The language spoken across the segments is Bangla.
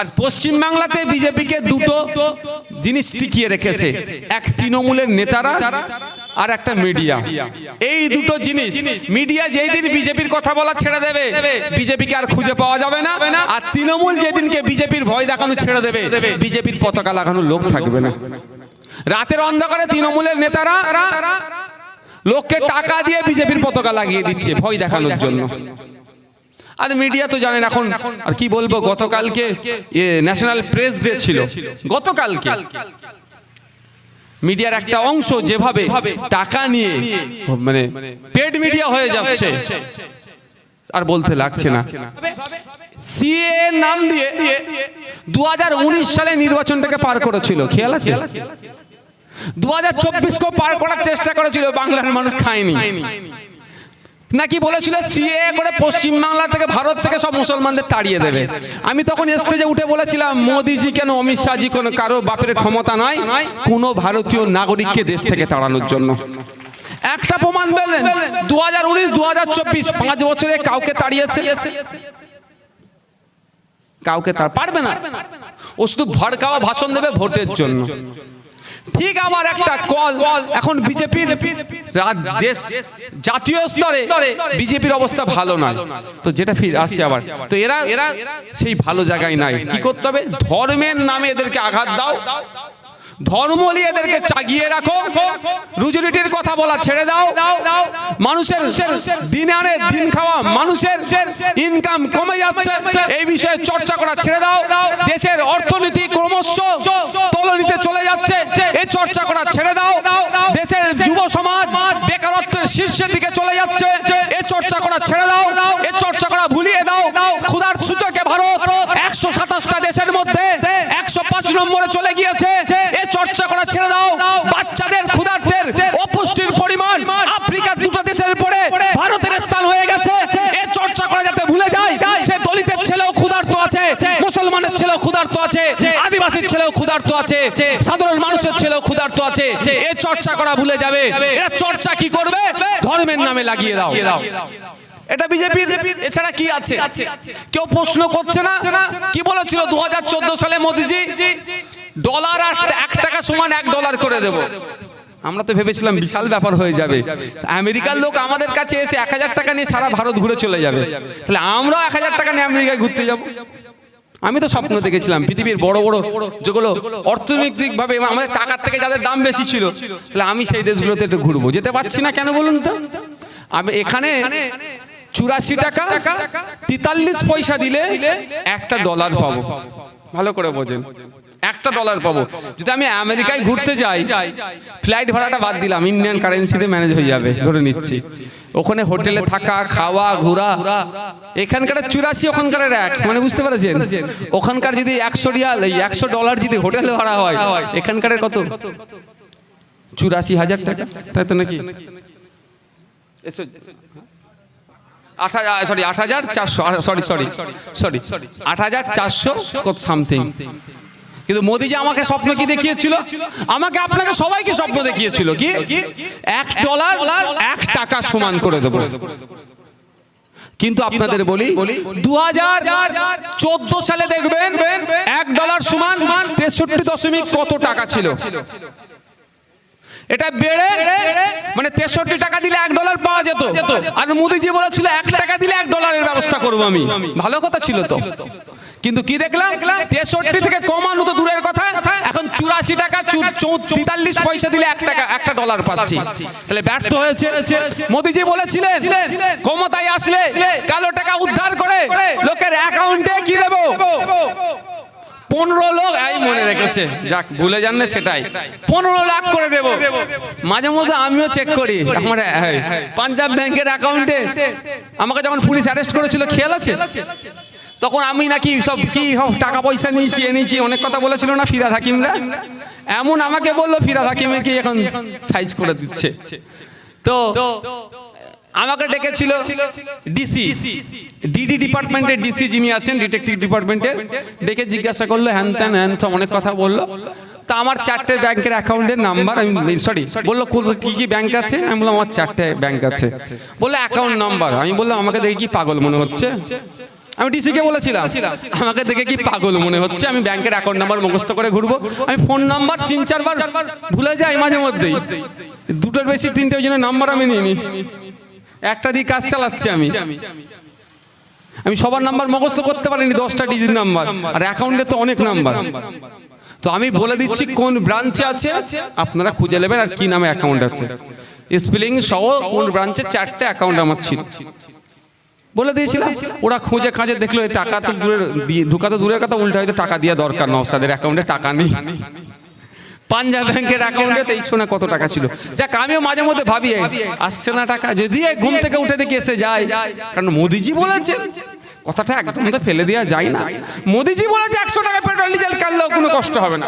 আর পশ্চিমবাংলাতে বিজেপিকে দুটো জিনিস টিকিয়ে রেখেছে। এক তৃণমূলের নেতারা আর একটা মিডিয়া। এই দুটো জিনিস মিডিয়া যেই দিন বিজেপির কথা বলা ছেড়ে দেবে, বিজেপিকে আর খুঁজে পাওয়া যাবে না। আর তৃণমূল যেদিনকে বিজেপির ভয় দেখানো ছেড়ে দেবে, বিজেপির পতাকা লাগানো লোক থাকবে না। রাতের অন্ধকারে তৃণমূলের নেতারা লোককে টাকা দিয়ে বিজেপির পতাকা লাগিয়ে দিচ্ছে ভয় দেখানোর জন্য। আর মিডিয়া তো জানেন এখন আর কি বলব গতকালকে ন্যাশনাল প্রেস ডে ছিল। গতকালকে মিডিয়ার একটা অংশ যেভাবে টাকা নিয়ে মানে পেড মিডিয়া হয়ে যাচ্ছে। আর বলতে লাগছে না। সিএ নাম দিয়ে দু হাজার উনিশ সালে নির্বাচনটাকে পার করেছিল। খেয়াল আছে? দু হাজার চব্বিশকেও পার করার চেষ্টা করেছিল। বাংলার মানুষ খায়নি। নাকি বলেছিল সিএ করে পশ্চিম বাংলা থেকে ভারত থেকে সব মুসলমানদের তাড়িয়ে দেবে। আমি তখন স্টেজে উঠে বলেছিলাম, মোদিজি কেন, অমিত শাহজি কোনো, কারও বাপের ক্ষমতা নয়, কোনো ভারতীয় নাগরিককে দেশ থেকে তাড়ানোর জন্য। একটা প্রমাণ পেলেন দু হাজার উনিশ দু হাজার চব্বিশ, পাঁচ বছরে কাউকে তাড়িয়েছে। কাউকে তার পারবে না। ও শুধু ভড়কাওয়া ভাষণ দেবে ভোটের জন্য। ঠিক আমার একটা কল। এখন বিজেপির দেশ জাতীয় স্তরে বিজেপির অবস্থা ভালো নয়। তো যেটা ফির আসি আবার। তো এরা এরা সেই ভালো জায়গায় নাই। কি করতে হবে? ধর্মের নামে এদেরকে আঘাত দাও। ধর্ম এদেরকে চাগিয়ে রাখো। রুজুরিটির কথা বলা ছেড়ে দাও। মানুষের দিন আনে, দিন খাওয়া, মানুষের ইনকাম কমে যাচ্ছে, এই বিষয়ে চর্চা করা ছেড়ে দাও। দেশের অর্থনীতি ক্রমশ তলনিতে চলে যাচ্ছে, এই চর্চা করা ছেড়ে দাও। দেশের যুব সমাজ বেকারত্বের শীর্ষের দিকে চলে যাচ্ছে, এই চর্চা করা ছেড়ে দাও। এই চর্চা করা ভুলিয়ে দাও। ক্ষুধার সূচকে ভারত একশো সাতাশটা দেশের মধ্যে নম্বরে চলে গিয়েছে। এ চর্চা করা ছেড়ে দাও। বাচ্চাদের, ক্ষুধার্তের অপুষ্টির পরিমাণ আফ্রিকার দুটো দেশের পরে ভারতের স্থান হয়ে গেছে। এ চর্চা করা যাতে ভুলে যায়, সে দলিতের ছেলেও ক্ষুধার্ত আছে, মুসলমানের ছেলেও ক্ষুধার্ত আছে, আদিবাসীর ছেলেও ক্ষুধার্ত আছে, সাধারণ মানুষের ছেলেও ক্ষুধার্ত আছে। এ চর্চা করা ভুলে যাবে। এরা চর্চা কি করবে? ধর্মের নামে লাগিয়ে দাও। এটা বিজেপির এছাড়া কি আছে? কেউ প্রশ্ন করছে না? কি বলেছিল দু হাজার সালে মোদিজি? ডলার আর এক টাকা সমান এক ডলার করে দেব। আমরা তো ভেবেছিলাম বিশাল ব্যাপার হয়ে যাবে। আমেরিকার লোক আমাদের কাছে এসে এক হাজার টাকা নিয়ে সারা ভারত ঘুরে চলে যাবে। তাহলে আমরাও এক হাজার টাকা নিয়ে আমেরিকায় ঘুরতে যাব? আমি তো স্বপ্ন দেখেছিলাম পৃথিবীর বড় বড় যেগুলো অর্থনৈতিক ভাবে আমাদের টাকার থেকে যাদের দাম বেশি ছিল, তাহলে আমি সেই দেশগুলোতে একটু ঘুরবো। যেতে পারছি না কেন বলুন তো? আমি এখানে চুরাশি টাকা, তেতাল্লিশ পয়সা দিলে একটা ডলার পাবো। ভালো করে বোঝেন। একটা ডলার পাবো। যদি আমি আমেরিকায় ঘুরতে যাই ফ্লাইট ভাড়াটা বাদ দিলাম ইন্ডিয়ান কারেন্সিতে ম্যানেজ হয়ে যাবে, ধরে নিচ্ছি। ওখানে হোটেলে থাকা, খাওয়া, ঘোরা, এখানকার চুরাশি, ওখানকার এক মানে বুঝতে পেরেছেন? ওখানকার যদি একশো রিয়াল, এই একশো ডলার যদি হোটেলে ভাড়া হয়, এখানকার কত? চুরাশি হাজার টাকা, তাই তো নাকি? এসো। আট হাজার সরি আট হাজার চারশো সরি সরি সরি আট হাজার চারশো সামথিং কিন্তু আমাকে স্বপ্ন কি দেখিয়েছিল? আমাকে আপনাকে সবাইকে স্বপ্ন দেখিয়েছিল কি? এক ডলার এক টাকা সমান করে দেবো। কিন্তু আপনাদের বলি, দু হাজার চোদ্দ সালে দেখবেন এক ডলার সমান তেষট্টি দশমিক কত টাকা ছিল? এটা বেড়ে মানে তেষট্টি টাকা দিলে এক ডলার পাওয়া যেত। আর মোদিজি বলেছিল, এক টাকা দিলে এক ডলারের ব্যবস্থা করব আমি। ভালো কথা ছিল তো। কিন্তু কি দেখলাম? তেষট্টি থেকে কমানো তো দূরের কথা। এখন চুরাশি টাকা তেতাল্লিশ পয়সা দিলে এক টাকা, একটা ডলার পাচ্ছি। তাহলে ব্যর্থ হয়েছে। মোদিজি বলেছিলেন, ক্ষমতায় আসলে কালো টাকা উদ্ধার করে লোকের অ্যাকাউন্টে কি দেবো? পনেরো লোক এই মনে রেখেছে। যাক, ভুলে যান না সেটাই। পনেরো লাখ করে দেব। মাঝে মধ্যে আমিও চেক করি। আমার পাঞ্জাব ব্যাংকের অ্যাকাউন্টে আমাকে যখন পুলিশ অ্যারেস্ট করেছিল, খেয়াল আছে? তখন আমি নাকি সব কি টাকা পয়সা নিয়েছি, এ নিয়েছি, অনেক কথা বলেছিল না ফিরাদ হাকিমরা? এমন আমাকে বলল ফিরাদ হাকিমে কি এখন সাইজ করে দিচ্ছে। তো আমাকে ডেকেছিল ডিসি ডিডি ডিপার্টমেন্টের ডিসি যিনি আছেন ডিটেকটিভ ডিপার্টমেন্টের ডেকে জিজ্ঞাসা করল হ্যান ত্যান হ্যান সব অনেক কথা বলল। তা আমার চারটে ব্যাংকের অ্যাকাউন্টের নাম্বার আমি সরি বলল কি কি ব্যাংক আছে? আমি বললাম আমার চারটে ব্যাংক আছে। বলল অ্যাকাউন্ট নাম্বার আমি বললাম আমাকে দেখে কি পাগল মনে হচ্ছে? আমি ডিসিকে বলেছিলাম আমাকে দেখে কি পাগল মনে হচ্ছে? আমি ব্যাংকের অ্যাকাউন্ট নাম্বার মুখস্থ করে ঘুরবো। আমি ফোন নাম্বার তিন চারবার ভুলে যাই মাঝে মধ্যেই। দুটোর বেশি তিনটে ওই জন্য নাম্বার আমি নিইনি। একটা দিয়ে কাজ চালাচ্ছি আমি। আমি সবার নাম্বার মুখস্থ করতে পারিনি, দশটা ডিজিট নাম্বার। আর অ্যাকাউন্টে তো অনেক নাম্বার। তো আমি বলে দিচ্ছি কোন ব্রাঞ্চে আছে, আপনারা খুঁজে নেবেন আর কি নামে অ্যাকাউন্ট আছে। স্পেলিং সহ কোন ব্রাঞ্চে চারটে অ্যাকাউন্ট আমার ছিল। বলে দিয়েছিলাম, ওরা খুঁজে খাঁজে দেখল টাকা তো দূরের ঢুকা তো দূরের কথা, উল্টা হয়তো টাকা দেওয়া দরকার নয় নওসাদের অ্যাকাউন্টে টাকা নেই। পাঞ্জাব ব্যাংকের অ্যাকাউন্টে তো এই শোনা কত টাকা ছিল। যাক আমিও মাঝে মধ্যে ভাবি আসছে না টাকা? যদি এই ঘুম থেকে উঠে দেখি এসে যায় কারণ মোদিজি বলেছেন। কথাটা একদম তো ফেলে দেওয়া যায় না। মোদিজি বলেছে একশো টাকা পেট্রোল, ডিজেল কাটলেও কোনো কষ্ট হবে না।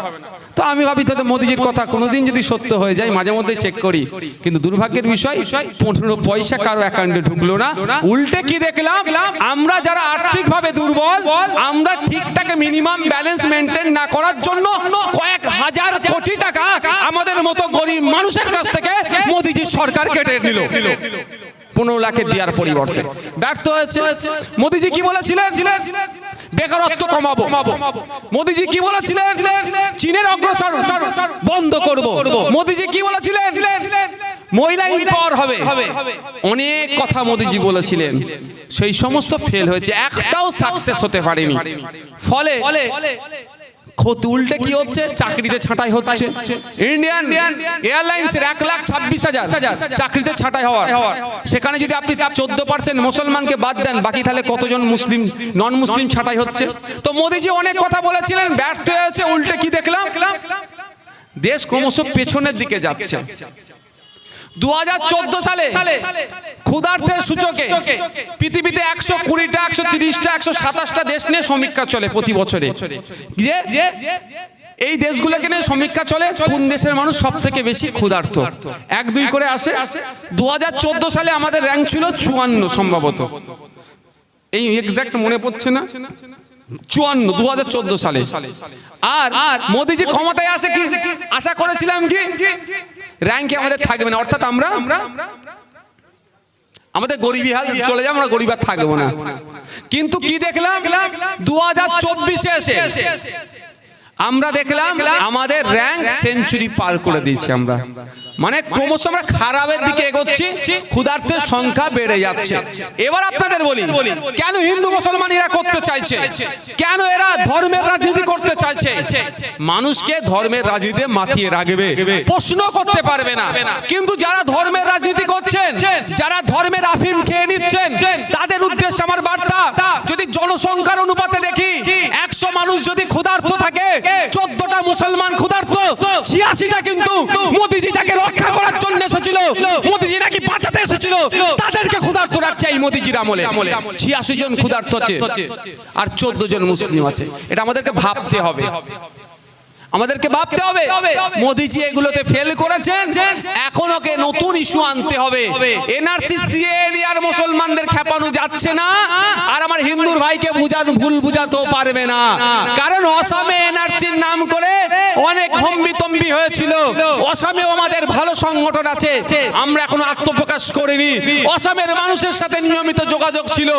তো আমি ভাবি তো মোদিজির কথা কোনোদিন যদি সত্য হয়ে যায়, মাঝে মধ্যে চেক করি। কিন্তু দুর্ভাগ্যের বিষয়, পনেরো পয়সা কারও অ্যাকাউন্টে ঢুকলো না। উল্টে কি দেখলাম? আমরা যারা আর্থিকভাবে দুর্বল, আমরা ঠিকঠাক মিনিমাম ব্যালেন্স মেনটেন না করার জন্য কয়েক হাজার কোটি টাকা আমাদের মতো গরিব মানুষের কাছ থেকে মোদিজির সরকার কেটে নিল। পনেরো লাখের দেওয়ার পরিবর্তে। ব্যর্থ হয়েছে। মোদিজি কি বলেছিলেন? বেকারত্ব কমাবো। মোদিজি কি বলেছিলেন? চীনের অগ্রসর বন্ধ করব। মোদিজি কি বলেছিলেন? মহিলা পাওয়ার হবে। অনেক কথা মোদিজি বলেছিলেন। সেই সমস্ত ফেল হয়েছে। একটাও সাকসেস হতে পারেনি। ফলে ক্ষতি উল্টে কি হচ্ছে? চাকরিতে ছাঁটাই হচ্ছে। ইন্ডিয়ান এয়ারলাইন্স এক লাখ ছাব্বিশ হাজার চাকরিতে ছাঁটাই হওয়ার। সেখানে যদি আপনি চোদ্দ পার্সেন্ট মুসলমানকে বাদ দেন বাকি তাহলে কতজন মুসলিম নন মুসলিম ছাঁটাই হচ্ছে? তো মোদিজি অনেক কথা বলেছিলেন ব্যর্থ হয়েছে উল্টে কি দেখলাম? দেশ ক্রমশ পেছনের দিকে যাচ্ছে। দু হাজার চোদ্দ সালে ক্ষুধার্তের সূচকে পৃথিবীতে একশো কুড়িটা একশো তিরিশটা একশো সাতাশটা দেশ নিয়ে সমীক্ষা চলে প্রতি বছরে। যে এই দেশগুলোকে নিয়ে সমীক্ষা চলে কোন দেশের মানুষ সব থেকে বেশি ক্ষুধার্ত? এক দুই করে আসে। দু হাজার চোদ্দ সালে আমাদের র্যাঙ্ক ছিল চুয়ান্ন সম্ভবত। এই এক্সাক্ট মনে পড়ছে না? চুয়ান্ন দু সালে। আর মোদিজি ক্ষমতায় আসে কি? আশা করেছিলাম কি? র্যাঙ্কে আমাদের থাকবে না অর্থাৎ আমরা আমাদের গরিবী হাল চলে যাব আমরা গরিব আর থাকব না। কিন্তু কি দেখলাম? দু হাজার চব্বিশে এসে আমরা দেখলাম আমাদের র্যাঙ্ক সেঞ্চুরি পার করে দিয়েছি আমরা। মানে ক্রমশ আমরা খারাপের দিকে এগোচ্ছি ক্ষুধার্তের সংখ্যা বেড়ে যাচ্ছে। এবার আপনাদের বলি কেন হিন্দু মুসলমান এরা করতে চাইছে? কেন এরা ধর্মের রাজনীতি করতে চাইছে? মানুষকে ধর্মের রাজনীতিতে মাতিয়ে রাখবে। প্রশ্ন করতে পারবে না। কিন্তু যারা ধর্মের রাজনীতি করছেন যারা ধর্মের আফিম খেয়ে নিচ্ছেন তাদের উদ্দেশ্যে আমার বার্তা যদি জনসংখ্যার অনুপাতে দেখি একশো মানুষ যদি ক্ষুধার্ত থাকে চোদ্দটা মুসলমান ক্ষুধার্ত ছিয়াশিটা কিন্তু মোদিজি তাকে রক্ষা করার জন্য এসেছিল মোদিজি নাকি বাঁচাতে এসেছিল। তাদেরকে ক্ষুধার্ত রাখছে এই মোদিজির আমলে। ছিয়াশি জন ক্ষুধার্ত আছে। আর চোদ্দ জন মুসলিম আছে। এটা আমাদেরকে ভাবতে হবে। আমাদেরকে ভাবতে হবে। মোদিজি এগুলোতে ফেল করেছেন। এখন ওকে নতুন ইস্যু আনতে হবে। এনআরসি সিএ আর মুসলমানদের খেপানো যাচ্ছে না। হিন্দুর ভাইকে বুঝান ভুল বুঝাতেও পারবে না। কারণ অসমে এনআরসির নাম করে অনেক হম্বিতম্বি হয়েছিল। অসমে আমাদের ভালো সংগঠন আছে। আমরা এখন আত্মপ্রকাশ করিনি। অসমের মানুষের সাথে নিয়মিত যোগাযোগ ছিল।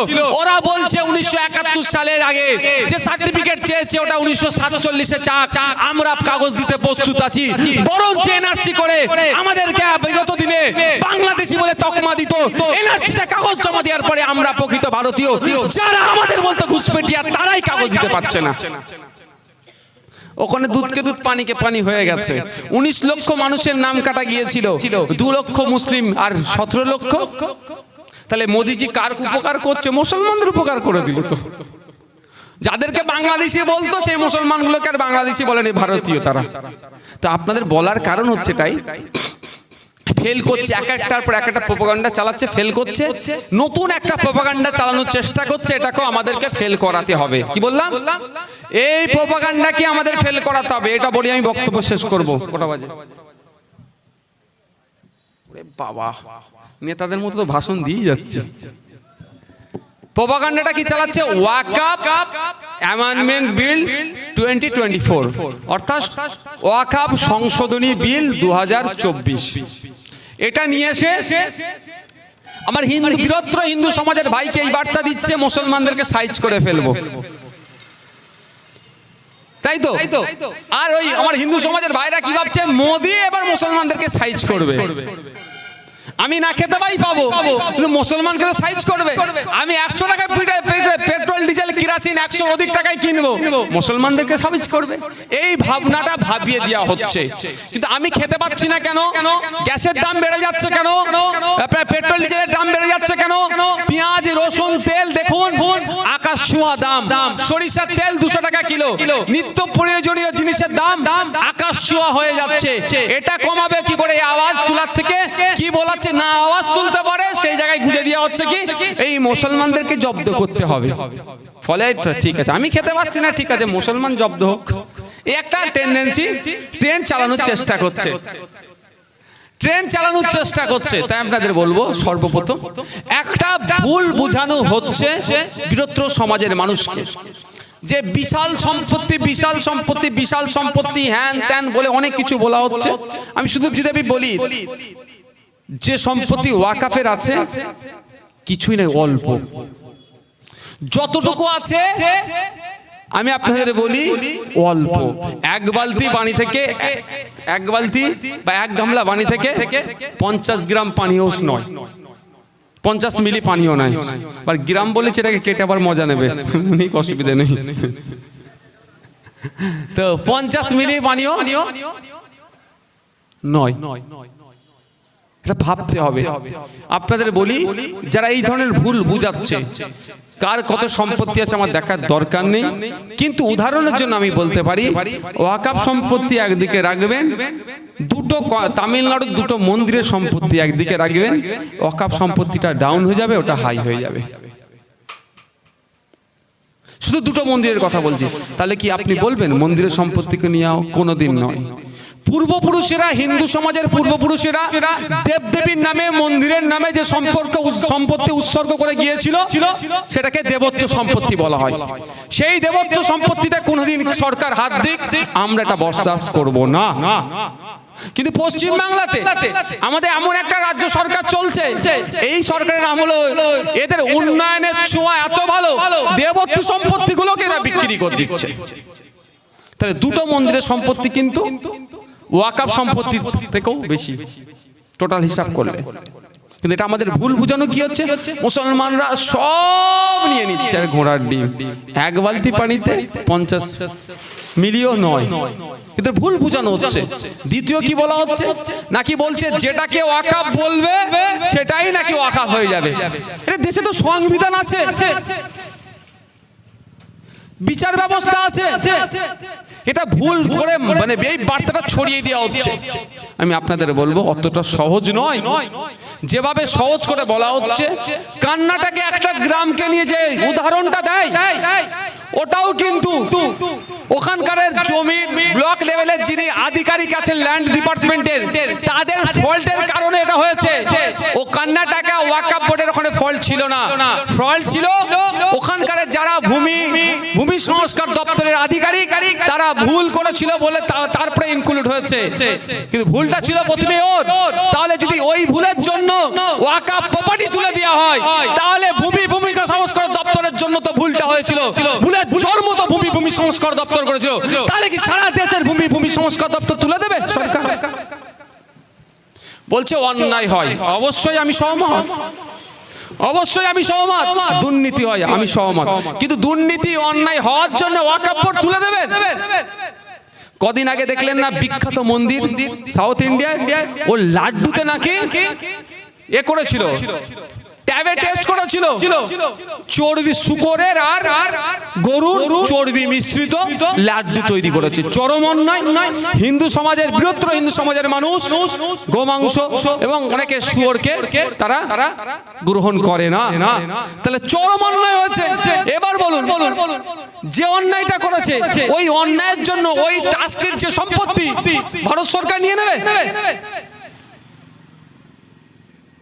ওরা বলছে উনিশশো একাত্তর সালের আগে যে সার্টিফিকেট চেয়েছে ওটা উনিশশো সাতচল্লিশে চাক। আমরা কাগজ দিতে প্রস্তুত আছি। বরঞ্চ এনআরসি করে আমাদেরকে বিগত দিনে বাংলাদেশি বলে তকমা দিত। এনআরসিতে কাগজ জমা দেওয়ার পরে আমরা প্রকৃত ভারতীয়। যারা আমাদের বলতে ঘুষপেটিয়া তারাই কাগজ দিতে পারছে না। ওখানে দুধকে দুধ পানিকে পানি হয়ে গেছে। উনিশ লক্ষ মানুষের নাম কাটা গিয়েছিল। দু লক্ষ মুসলিম আর সতেরো লক্ষ? তাহলে মোদিজি কার উপকার করছে? মুসলমানদের উপকার করে দিল তো। যাদেরকে বাংলাদেশি বলতো সেই মুসলমানগুলোকে আর বাংলাদেশি বলেনি ভারতীয় তারা। তো আপনাদের বলার কারণ হচ্ছে তাই ফেল করছে, এক একটার পর এক একটা প্রোপাগান্ডা চালাচ্ছে, ফেল করছে। নতুন একটা প্রোপাগান্ডা চালানোর চেষ্টা করছে, এটাকেও আমাদেরকে ফেল করাতে হবে। কি বললাম? এই প্রোপাগান্ডাকে আমাদের ফেল করাতে হবে, এটা বলি আমি বক্তব্য শেষ করব। কটা বাজে? বাবা, নেতাদের মতো তো ভাষণ দিয়ে যাচ্ছে। প্রোপাগান্ডাটা কি চালাচ্ছে? Waqf amendment bill twenty twenty four অর্থাৎ ওয়াকআপ সংশোধনী বিল দুহাজার চব্বিশ। এটা নিয়ে এসে আমার হিন্দু বৃহত্তর হিন্দু সমাজের ভাইকে এই বার্তা দিচ্ছে মুসলমানদেরকে সাইজ করে ফেলব। তাই তো। আর ওই আমার হিন্দু সমাজের ভাইরা কি ভাবছে? মোদি এবার মুসলমানদেরকে সাইজ করবে। আমি না খেতে পাই পাবো। কিন্তু মুসলমানকে তো সাইজ করবে। আমি একশো টাকা পেট্রোল ডিজেল কিরাসিন একশো অধিক টাকায় কিনবো। মুসলমানদেরকে সাইজ করবে। এই ভাবনাটা ভাবিয়ে দেওয়া হচ্ছে। কিন্তু আমি খেতে পাচ্ছি না কেন? গ্যাসের দাম বেড়ে যাচ্ছে কেন? পেট্রোল ডিজেলের দাম বেড়ে যাচ্ছে কেন? পেঁয়াজ, রসুন, তেল, দেখুন, আকাশ ছোঁয়া দাম। সরিষার তেল দুশো টাকা কিলো। নিত্য প্রয়োজনীয় জিনিসের দাম আকাশ ছোঁয়া হয়ে যাচ্ছে। এটা কমাবে কি করে? আওয়াজ তোলার থেকে কি বলাচ্ছে না আওয়াজ তুলতে পারে, সেই জায়গায় গুঁজে দেওয়া হচ্ছে কি, এই মুসলমানদেরকে জব্দ করতে হবে। ফলে ঠিক আছে, আমি খেতে পাচ্ছি না, ঠিক আছে, মুসলমান জব্দ হোক। একটা টেন্ডেন্সি ট্রেন চালানোর চেষ্টা করছে। ট্রেন চালানোর চেষ্টা করছে, তাই আপনাদের বলব সর্বপ্রথম, একটা ভুল বোঝানো হচ্ছে বৃহত্তর সমাজের মানুষকে। যে বিশাল সম্পত্তি বিশাল সম্পত্তি বিশাল সম্পত্তি, হ্যান ত্যান বলে অনেক কিছু বলা হচ্ছে। আমি শুধু যদি বলি যে সম্পত্তি ওয়াকাফের আছে কিছুই নেই অল্প। যতটুকু আছে আমি আপনাদের বলি অল্প। এক বালতি পানি থেকে এক বালতি বা এক গামলা পানি থেকে পঞ্চাশ গ্রাম পানিও নয়। পঞ্চাশ মিলি পানিও নাই। আর গ্রাম বলেছে এটাকে কেটে আবার মজা নেবে। অনেক অসুবিধা নেই। তো পঞ্চাশ মিলি পানিও নয়। এটা ভাবতে হবে। আপনাদের বলি, যারা এই ধরনের ভুল বুঝাচ্ছে, কার কত সম্পত্তি আছে আমার দেখার দরকার নেই। কিন্তু উদাহরণের জন্য আমি বলতে পারি ওয়াকাপ সম্পত্তি একদিকে রাখবেন, দুটো তামিলনাড়ুর দুটো মন্দিরের সম্পত্তি একদিকে রাখবেন ওয়াকাপ সম্পত্তিটা ডাউন হয়ে যাবে, ওটা হাই হয়ে যাবে। শুধু দুটো মন্দিরের কথা বলছি। তাহলে কি আপনি বলবেন, মন্দিরের সম্পত্তিকে নিয়েও কোনোদিন নয়। পূর্বপুরুষেরা হিন্দু সমাজের পূর্বপুরুষেরা দেবদেবীর নামে মন্দিরের নামে যে সম্পর্ক সম্পত্তি উৎসর্গ করে গিয়েছিল সেটাকে দেবত্ব সম্পত্তি বলা হয়। সেই দেবত্ব সম্পত্তিতে কোনোদিন সরকার হাত দিক আমরা এটা বরদাস্ত করব না। কিন্তু পশ্চিম বাংলাতে আমাদের এমন একটা রাজ্য সরকার চলছে এই সরকারের নাম হলো এদের উন্নয়নের ছোঁয়া এত ভালো দেবত্ব সম্পত্তিগুলোকে এরা বিক্রি করে দিচ্ছে। তাহলে দুটো মন্দিরের সম্পত্তি কিন্তু ওয়াকাপ সম্পত্তি থেকেও বেশি, টোটাল হিসাব করলে। কিন্তু এটা আমাদের ভুল বুঝানো কি হচ্ছে? মুসলমানরা সব নিয়ে নিচ্ছে আর ঘোড়ার ডিম। এক বালতি পানিতে পঞ্চাশ মিলিও নয়। কিন্তু ভুল বুঝানো হচ্ছে। দ্বিতীয় কি বলা হচ্ছে? নাকি বলছে, যেটাকে ওয়াকাপ বলবে, সেটাই নাকি ওয়াকাপ হয়ে যাবে? এটা দেশে তো সংবিধান আছে। বিচার ব্যবস্থা আছে। এটা ভুল করে মানে এই বার্তাটা ছড়িয়ে দেওয়া হচ্ছে। আমি আপনাদের বলব, অতটা সহজ নয়। যেভাবে সহজ করে বলা হচ্ছে, কান্নাটাকে একটা গ্রামকে নিয়ে যে উদাহরণটা দেয়, ওটাও কিন্তু ওখানকার জমির ব্লক লেভেলের যিনি আধিকারিক আছেন ল্যান্ড ডিপার্টমেন্টের তাদের ফল্টের কারণে এটা হয়েছে। ও কান্না টাকা ওয়াকাপ বোর্ডের ওখানে ফল্ট ছিল না। ফল্ট ছিল ওখানকার যারা ভূমি ভূমি সংস্কার দপ্তরের আধিকারিক, তারা ভুল করেছিল বলে তারপরে ইনক্লুড হয়েছে। কিন্তু ভুলটা ছিল প্রথমে ওর। তাহলে যদি ওই ভুলের জন্য ওয়াকাপ প্রপার্টি তুলে দেওয়া হয়, তাহলে ভূমি, ভূমিকা সংস্কার দপ্তরের জন্য তো ভুলটা হয়েছিল। ভুলের তো ভূমি ভূমি সংস্কার দপ্তর করেছিল। তাহলে কি সারা দেশের ভূমি ভূমি সংস্কার দপ্তর তুলে দেবে সরকার? বলছে অন্যায় হয়। অবশ্যই আমি সহমত। অবশ্যই আমি সহমত। দুর্নীতি হয়, আমি সহমত। কিন্তু দুর্নীতি, অন্যায় হওয়ার জন্য ওয়াকাপ বোর্ড তুলে দেবেন কদিন আগে দেখলেন না বিখ্যাত মন্দির সাউথ ইন্ডিয়ার ও লাড্ডুতে নাকি এ করেছিল। ট্যাবে টেস্ট করেছিল চর্বি শুকরের আর গরুর চর্বি মিশ্রিত লাড্ডু তৈরি করেছে। চরম অন্যায়। হিন্দু সমাজের বৃহত্তর হিন্দু সমাজের মানুষ গোমাংস এবং অনেকে শুয়োরকে তারা গ্রহণ করে না। তাহলে চরম অন্যায় হয়েছে। এবার বলুন যে অন্যায়টা করেছে ওই অন্যায়ের জন্য ওই ট্রাস্টের যে সম্পত্তি ভারত সরকার নিয়ে নেবে?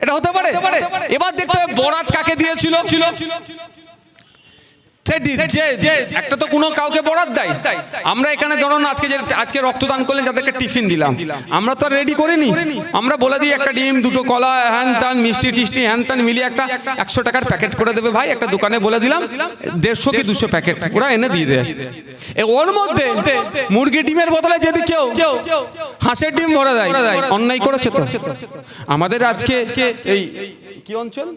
এটা হতে পারে? এবার দেখতে হবে বরাত কাকে দিয়েছিল? সে যে একটা তো কোনো কাউকে বরাদ দেয়। আমরা এখানে ধরুন আজকে যে আজকে রক্তদান করলেন যাদেরকে টিফিন দিলাম। আমরা তো রেডি করিনি। আমরা বলে দিই একটা ডিম দুটো কলা হ্যান ত্যান মিষ্টি টিষ্টি হ্যান ত্যান মিলিয়ে একটা একশো টাকার প্যাকেট করে দেবে ভাই। একটা দোকানে বলে দিলাম দেড়শো কি দুশো প্যাকেট ওরা এনে দিয়ে দেয়। ওর মধ্যে মুরগি ডিমের বদলে যদি কেউ হাঁসের ডিম ভরে দেয় অন্যায় করেছে তো? আমাদের আজকে এই কি অঞ্চল?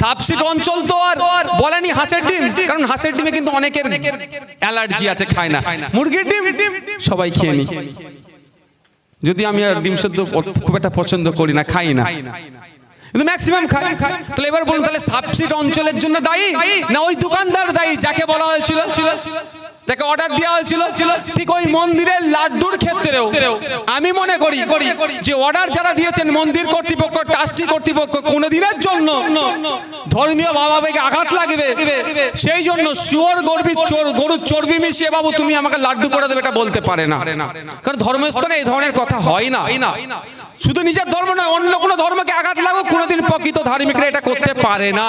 সাবসিড অঞ্চল তো আর বলেনি হাঁসের ডিম, কারণ হাঁসের ডিমে কিন্তু অনেকের অ্যালার্জি আছে, খায় না। মুরগির ডিম সবাই খেয়ে নি যদি আমি আর ডিম সেদ্ধ খুব একটা পছন্দ করি না, খাই না। কিন্তু ম্যাক্সিমাম খাই। তাহলে এবার বলুন, তাহলে সাবসিড অঞ্চলের জন্য দায়ী না ওই দোকানদার দায়ী, যাকে বলা হয়েছিল? তাকে অর্ডার দেওয়া হয়েছিল ঠিক ওই মন্দিরের লাড্ডুর ক্ষেত্রেও। আমি মনে করি যে অর্ডার যারা দিয়েছেন মন্দির কর্তৃপক্ষ, ট্রাস্টি কর্তৃপক্ষ কোনো দিনের জন্য ধর্মীয় ভাবাবেগে আঘাত লাগবে, সেই জন্য শুয়োর গর্বি চোর গরুর চর্বি মিশিয়ে, বাবু, তুমি আমাকে লাড্ডু করে দেবে, এটা বলতে পারে না। কারণ ধর্মস্থানে এই ধরনের কথা হয় না। শুধু নিজের ধর্ম নয়, অন্য কোনো ধর্মকে আঘাত লাগুক কোনোদিন প্রকৃত ধার্মিকরা এটা করতে পারে না।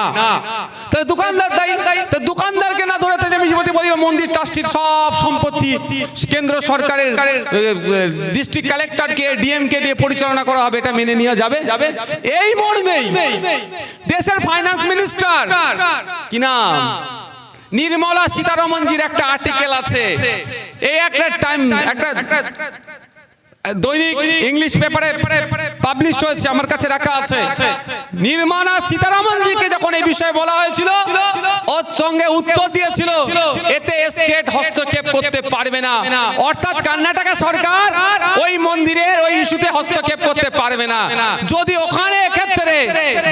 তাহলে দোকানদার তাই দোকানদারকে না ধরে আমি বলি মন্দির, ট্রাস্টির সব সম্পত্তি কেন্দ্র সরকারের ডিস্ট্রিক্ট কালেক্টরকে ডিএমকে দিয়ে পরিচালনা করা হবে এটা মেনে নেওয়া যাবে। এই মর্মেই দেশের ফাইন্যান্স মিনিস্টার কি নাম? নির্মলা সীতারমনজির একটা আর্টিকেল আছে। এই একটা টাইম একটা দৈনিক ইংলিশ পেপারে পাবলিশ হয়েছে আমার কাছে রাখা আছে। নির্মাণা সীতারামনজিকে যখন এই বিষয়ে বলা হয়েছিল ওর সঙ্গে উত্তর দিয়েছিল এতে স্টেট হস্তক্ষেপ করতে পারবে না। অর্থাৎ কর্ণাটকা সরকার ওই মন্দিরের ওই ইস্যুতে হস্তক্ষেপ করতে পারবে না। যদি ওখানে ক্ষেত্রে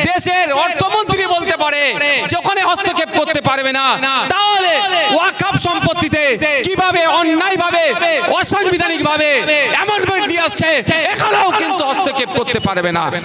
দেশের অর্থমন্ত্রী বলতে পারে যে ওখানে হস্তক্ষেপ করতে পারবে না। তাহলে ওয়াকাব সম্পত্তিতে কীভাবে অন্যায়ভাবে, অসাংবিধানিকভাবে এমন দিয়ে আসছে, এখানেও কিন্তু হস্তক্ষেপ করতে পারবে না।